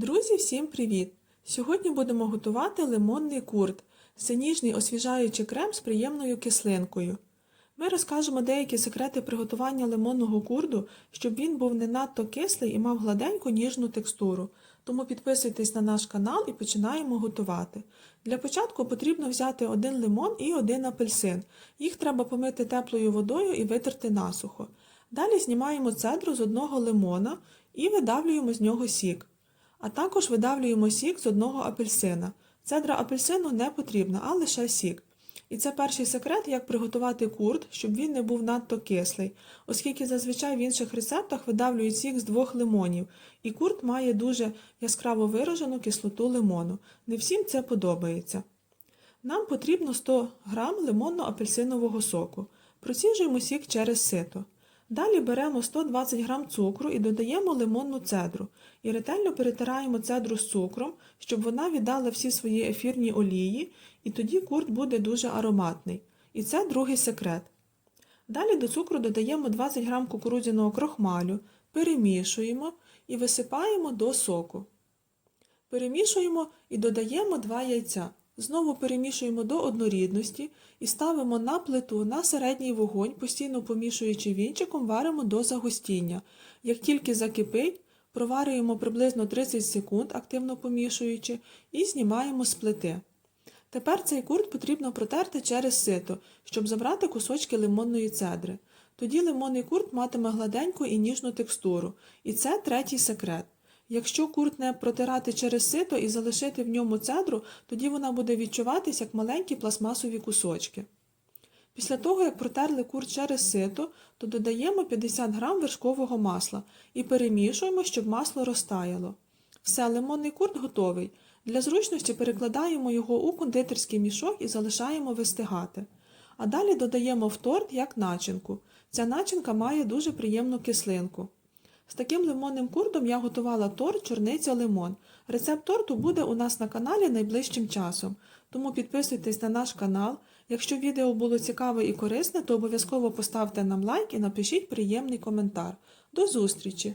Друзі, всім привіт! Сьогодні будемо готувати лимонний курт це ніжний освіжаючий крем з приємною кислинкою. Ми розкажемо деякі секрети приготування лимонного курду, щоб він був не надто кислий і мав гладеньку ніжну текстуру. Тому підписуйтесь на наш канал і починаємо готувати. Для початку потрібно взяти один лимон і один апельсин. Їх треба помити теплою водою і витерти насухо. Далі знімаємо цедру з одного лимона і видавлюємо з нього сік. А також видавлюємо сік з одного апельсина. Цедра апельсину не потрібна, а лише сік. І це перший секрет, як приготувати курт, щоб він не був надто кислий, оскільки зазвичай в інших рецептах видавлюють сік з двох лимонів, і курт має дуже яскраво виражену кислоту лимону. Не всім це подобається. Нам потрібно 100 г лимонно-апельсинового соку. Проціжуємо сік через сито. Далі беремо 120 г цукру і додаємо лимонну цедру. І ретельно перетираємо цедру з цукром, щоб вона віддала всі свої ефірні олії, і тоді курт буде дуже ароматний. І це другий секрет. Далі до цукру додаємо 20 г кукурудзяного крохмалю, перемішуємо і висипаємо до соку. Перемішуємо і додаємо 2 яйця. Знову перемішуємо до однорідності і ставимо на плиту на середній вогонь, постійно помішуючи вінчиком, варимо до загустіння. Як тільки закипить, проварюємо приблизно 30 секунд, активно помішуючи, і знімаємо з плити. Тепер цей курт потрібно протерти через сито, щоб забрати кусочки лимонної цедри. Тоді лимонний курт матиме гладеньку і ніжну текстуру. І це третій секрет. Якщо курт не протирати через сито і залишити в ньому цедру, тоді вона буде відчуватись як маленькі пластмасові кусочки. Після того, як протерли курт через сито, то додаємо 50 г вершкового масла і перемішуємо, щоб масло розтаяло. Все, лимонний курт готовий. Для зручності перекладаємо його у кондитерський мішок і залишаємо вистигати. А далі додаємо в торт як начинку. Ця начинка має дуже приємну кислинку. З таким лимонним курдом я готувала торт чорниця лимон. Рецепт торту буде у нас на каналі найближчим часом. Тому підписуйтесь на наш канал. Якщо відео було цікаве і корисне, то обов'язково поставте нам лайк і напишіть приємний коментар. До зустрічі!